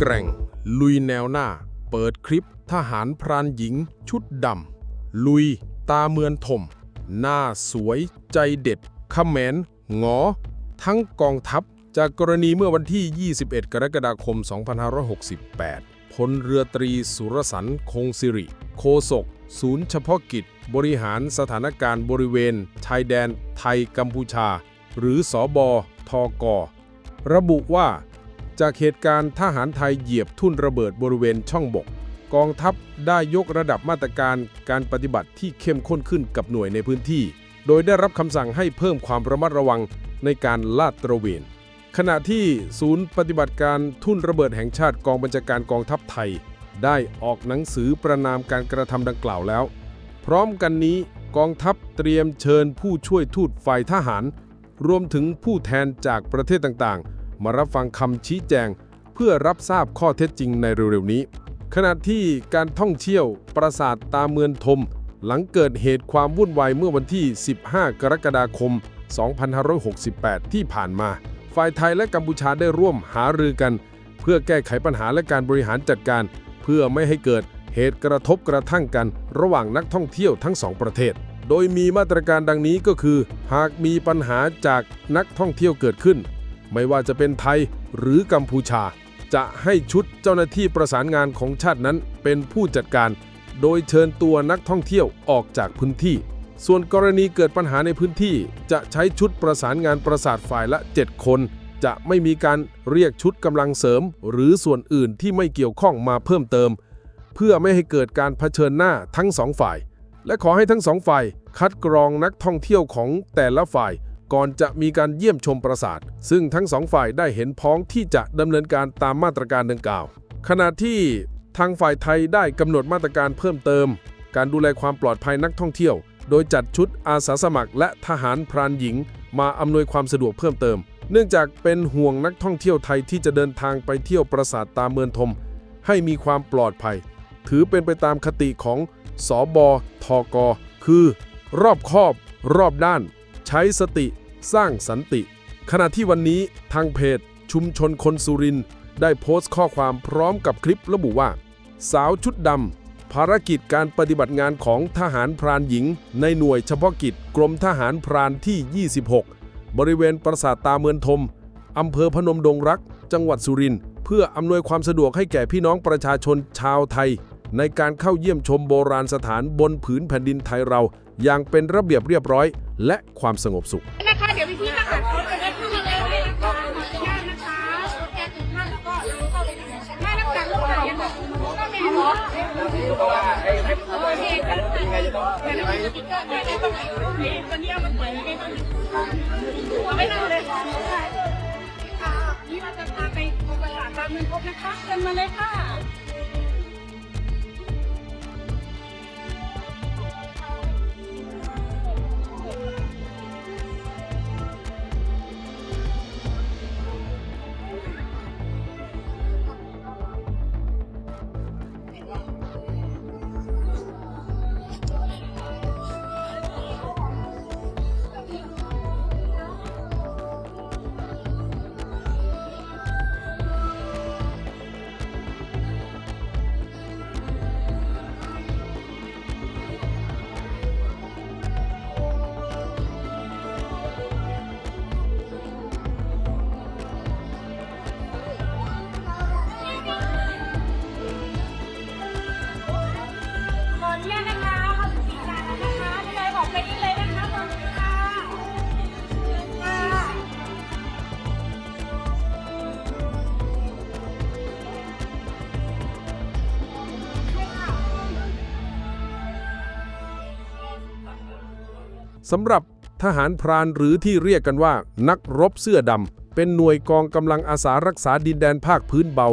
แกร่ง ลุยแนวหน้า เปิดคลิปทหารพรานหญิง ชุดดำ ลุย ตาเมือนถม หน้าสวยใจเด็ดขแมนงอ ทั้งกองทัพ จากกรณีเมื่อวันที่ 21 กรกฎาคม 2568 พลเรือตรีสุรสันต์คงสิริ โคศก ศูนย์เฉพาะกิจ บริหารสถานการณ์บริเวณ ชายแดนไทยกัมพูชา หรือสอบอทกระบุว่า จากเหตุการณ์ทหารไทยเหยียบทุ่นระเบิดบริเวณช่องบก กองทัพได้ยกระดับมาตรการการปฏิบัติที่เข้มข้นขึ้นกับหน่วยในพื้นที่ โดยได้รับคำสั่งให้เพิ่มความระมัดระวังในการลาดตระเวน ขณะที่ศูนย์ปฏิบัติการทุ่นระเบิดแห่งชาติกองบัญชาการกองทัพไทย ได้ออกหนังสือประนามการกระทำดังกล่าวแล้ว พร้อมกันนี้กองทัพเตรียมเชิญผู้ช่วยทูตฝ่ายทหาร รวมถึงผู้แทนจากประเทศต่างๆ มารับฟังคำชี้แจง เพื่อรับทราบข้อเท็จจริงในเร็วๆนี้ ขณะที่การท่องเที่ยวปราสาทตาเมือนทม หลังเกิดเหตุความวุ่นวายเมื่อวันที่ 15 กรกฎาคม 2568 ที่ผ่านมา ฝ่ายไทยและกัมพูชาได้ร่วมหารือกัน เพื่อแก้ไขปัญหาและการบริหารจัดการ เพื่อไม่ให้เกิดเหตุกระทบกระทั่งกัน ระหว่างนักท่องเที่ยวทั้งสองประเทศ โดยมีมาตรการดังนี้ก็คือ หากมีปัญหาจากนักท่องเที่ยวเกิดขึ้น ไม่ว่าจะเป็นไทยหรือกัมพูชา จะให้ชุดเจ้าหน้าที่ประสานงานของชาตินั้นเป็นผู้จัดการ โดยเชิญตัวนักท่องเที่ยวออกจากพื้นที่ ส่วนกรณีเกิดปัญหาในพื้นที่ จะใช้ชุดประสานงานประสาทฝ่ายละ 7 คน จะไม่มีการเรียกชุดกำลังเสริม หรือส่วนอื่นที่ไม่เกี่ยวข้องมาเพิ่มเติม เพื่อไม่ให้เกิดการเผชิญหน้าทั้งสองฝ่าย และขอให้ทั้งสองฝ่ายคัดกรองนักท่องเที่ยวของแต่ละฝ่าย ก่อนจะมีการเยี่ยมชมปราสาท ซึ่งทั้งสองฝ่ายได้เห็นพ้องที่จะดำเนินการตามมาตรการดังกล่าว ขณะที่ทางฝ่ายไทยได้กำหนดมาตรการเพิ่มเติม การดูแลความปลอดภัยนักท่องเที่ยว โดยจัดชุดอาสาสมัคร และทหารพรานหญิง มาอำนวยความสะดวกเพิ่มเติม เนื่องจากเป็นห่วงนักท่องเที่ยวไทยที่จะเดินทางไปเที่ยวปราสาทตาเมือนทม ให้มีความปลอดภัย ถือเป็นไปตามคติของสอบอทกคือ รอบคอบ รอบด้าน ใช้สติ สร้างสันติ ขณะที่วันนี้ทางเพจ ชุมชนคนสุรินได้โพสต์ข้อความพร้อมกับคลิประบุว่า สาวชุดดำภารกิจการปฏิบัติงานของทหารพรานหญิง ในหน่วยเฉพาะกิจกรมทหารพรานที่ 26 บริเวณปราสาทตาเมือนทมอำเภอพนมดงรัก จังหวัดสุรินทร์เพื่ออำนวยความสะดวกให้แก่พี่น้องประชาชนชาวไทย ในการเข้าเยี่ยมชมโบราณสถานบนผืนแผ่นดินไทยเรา อย่างเป็นระเบียบเรียบร้อย และความสงบสุข ไปนี่มาจะพาไปบริษัทการเงินพบนะคะเดินมาเลยค่ะ สำหรับทหารพรานหรือที่เรียกกันว่า นักรบเสื้อดำ เป็นหน่วยกองกำลังอาสารักษาดินแดนภาคพื้นเบา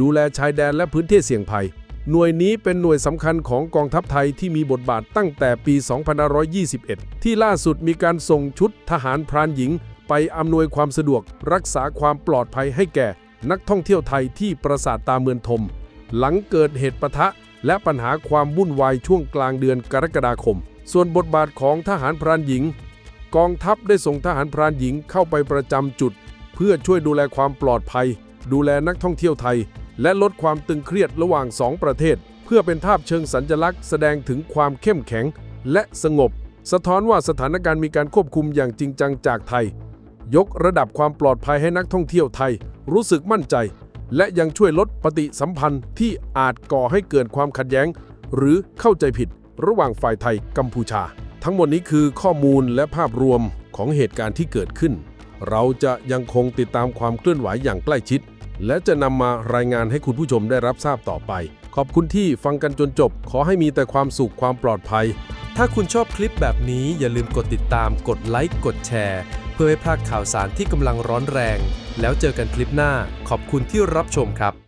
ดูแลชายแดนและพื้นที่เสี่ยงภัย หน่วยนี้เป็นหน่วยสำคัญของกองทัพไทยที่มีบทบาทตั้งแต่ปี 2521 ที่ล่าสุดมีการส่งชุดทหารพรานหญิง ไปอำนวยความสะดวก รักษาความปลอดภัยให้แก่ นักท่องเที่ยวไทยที่ปราสาทตาเมือนทม หลังเกิดเหตุปะทะและปัญหาความวุ่นวายช่วงกลางเดือนกรกฎาคม ส่วนบทบาทของทหารพรานหญิง กองทัพได้ส่งทหารพรานหญิงเข้าไปประจำจุด เพื่อช่วยดูแลความปลอดภัย ดูแลนักท่องเที่ยวไทย และลดความตึงเครียดระหว่างสองประเทศ เพื่อเป็นภาพเชิงสัญลักษณ์แสดงถึงความเข้มแข็ง และสงบ สะท้อนว่าสถานการณ์มีการควบคุมอย่างจริงจังจากไทย ยกระดับความปลอดภัยให้นักท่องเที่ยวไทย รู้สึกมั่นใจ และยังช่วยลดปฏิสัมพันธ์ที่อาจก่อให้เกิดความขัดแย้ง หรือเข้าใจผิด ระหว่างฝ่ายไทยกัมพูชา ทั้งหมดนี้คือข้อมูลและภาพรวมของเหตุการณ์ที่เกิดขึ้น เราจะยังคงติดตามความเคลื่อนไหวอย่างใกล้ชิด และจะนำมารายงานให้คุณผู้ชมได้รับทราบต่อไป ขอบคุณที่ฟังกันจนจบ ขอให้มีแต่ความสุขความปลอดภัย ถ้าคุณชอบคลิปแบบนี้อย่าลืมกดติดตาม กดไลค์กดแชร์ เพื่อไม่พลาดข่าวสารที่กำลังร้อนแรง แล้วเจอกันคลิปหน้า ขอบคุณที่รับชมครับ